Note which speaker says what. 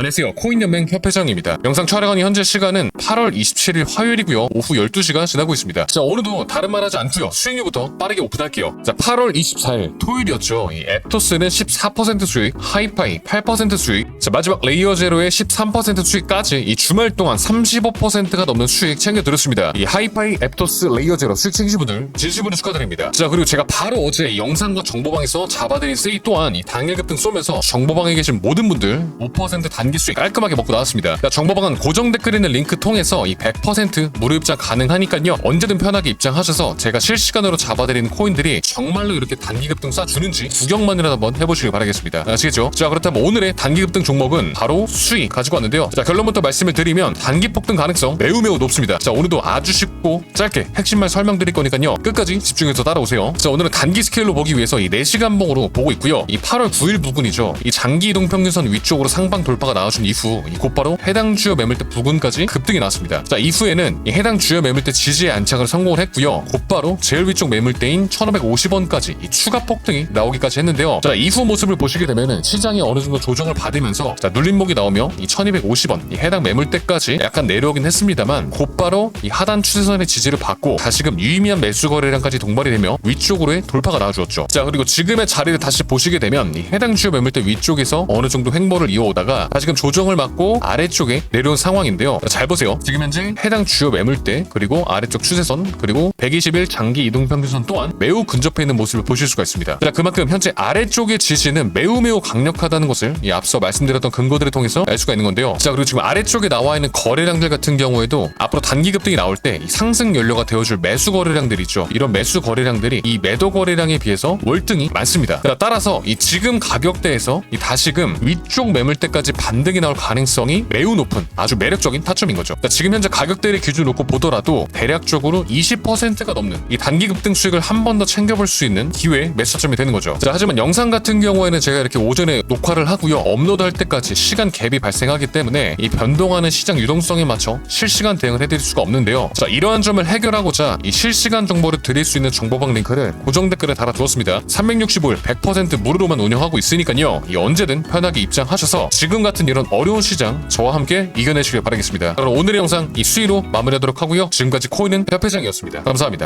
Speaker 1: 안녕하세요. 코인연맹 협회장입니다. 영상 촬영하는 현재 시간은 8월 27일 화요일이고요. 오후 12시가 지나고 있습니다. 자, 오늘도 다른 말 하지 않고요. 수익률부터 빠르게 오픈할게요. 자, 8월 24일 토요일이었죠. 이 앱토스는 14% 수익, 하이파이 8% 수익, 자, 마지막 레이어 제로의 13% 수익까지 이 주말 동안 35%가 넘는 수익 챙겨드렸습니다. 이 하이파이 앱토스 레이어 제로 수익 챙기신 분들 진심으로 축하드립니다. 자, 그리고 제가 바로 어제 영상과 정보방에서 잡아드린 세이 또한 이 당일 급등 쏘면서 정보방에 계신 모든 분들 5%단 기 수익 깔끔하게 먹고 나왔습니다. 자, 정보방은 고정 댓글에 있는 링크 통해서 이 100% 무료 입장 가능하니까요. 언제든 편하게 입장하셔서 제가 실시간으로 잡아드리는 코인들이 정말로 이렇게 단기 급등 쏴주는지 구경만이라도 한번 해보시길 바라겠습니다. 아시겠죠? 자, 그렇다면 오늘의 단기 급등 종목은 바로 수익 가지고 왔는데요. 자, 결론부터 말씀을 드리면 단기 폭등 가능성 매우 매우 높습니다. 자, 오늘도 아주 쉽고 짧게 핵심만 설명드릴 거니까요. 끝까지 집중해서 따라오세요. 자, 오늘은 단기 스케일로 보기 위해서 이 4시간 봉으로 보고 있고요. 이 8월 9일 부근이죠. 이 장기 이동 평균선 위쪽으로 상방 돌파가 나와준 이후 이 곧바로 해당 주요 매물대 부근까지 급등이 나왔습니다. 자, 이후에는 이 해당 주요 매물대 지지에 안착을 성공을 했고요. 곧바로 제일 위쪽 매물대인 1,550 원까지 이 추가 폭등이 나오기까지 했는데요. 자, 이후 모습을 보시게 되면은 시장이 어느 정도 조정을 받으면서 자, 눌림목이 나오며 이 1,250원 이 해당 매물대까지 약간 내려오긴 했습니다만 곧바로 이 하단 추세선의 지지를 받고 다시금 유의미한 매수 거래량까지 동반이 되며 위쪽으로의 돌파가 나와주었죠. 자, 그리고 지금의 자리를 다시 보시게 되면 이 해당 주요 매물대 위쪽에서 어느 정도 횡보를 이어오다가 다시금 조정을 맞고 아래쪽에 내려온 상황인데요. 자, 잘 보세요. 지금 현재 해당 주요 매물대 그리고 아래쪽 추세선 그리고 120일 장기 이동 평균선 또한 매우 근접 해 있는 모습을 보실 수가 있습니다. 자, 그만큼 현재 아래쪽의 지지는 매우 매우 강력하다는 것을 이 앞서 말씀드렸던 근거들을 통해서 알 수가 있는 건데요. 자, 그리고 지금 아래쪽에 나와 있는 거래량들 같은 경우에도 앞으로 단기 급등이 나올 때이 상승 연료가 되어줄 매수 거래량들이 있죠. 이런 매수 거래량들이 이 매도 거래량에 비해서 월등히 많습니다. 자, 따라서 이 지금 가격대에서 이 다시금 위쪽 매물대까지 반등이 나올 가능성이 매우 높은 아주 매력적인 타점인 거죠. 자, 지금 현재 가격대를 기준 놓고 보더라도 대략적으로 20%가 넘는 이 단기 급등 수익을 한 번 더 챙겨 볼수 있는 기회 매수점이 되는 거죠. 자, 하지만 영상 같은 경우에는 제가 이렇게 오전에 녹화를 하고요. 업로드할 때까지 시간 갭이 발생하기 때문에 이 변동하는 시장 유동성에 맞춰 실시간 대응을 해드릴 수가 없는데요. 자, 이러한 점을 해결하고자 이 실시간 정보를 드릴 수 있는 정보방 링크를 고정 댓글에 달아두었습니다. 365일 100% 무료로만 운영하고 있으니까요. 이 언제든 편하게 입장하셔서 지금 같은 이런 어려운 시장 저와 함께 이겨내시길 바라겠습니다. 그럼 오늘의 영상 이 수위로 마무리하도록 하고요. 지금까지 코인은 협회장이었습니다. 감사합니다.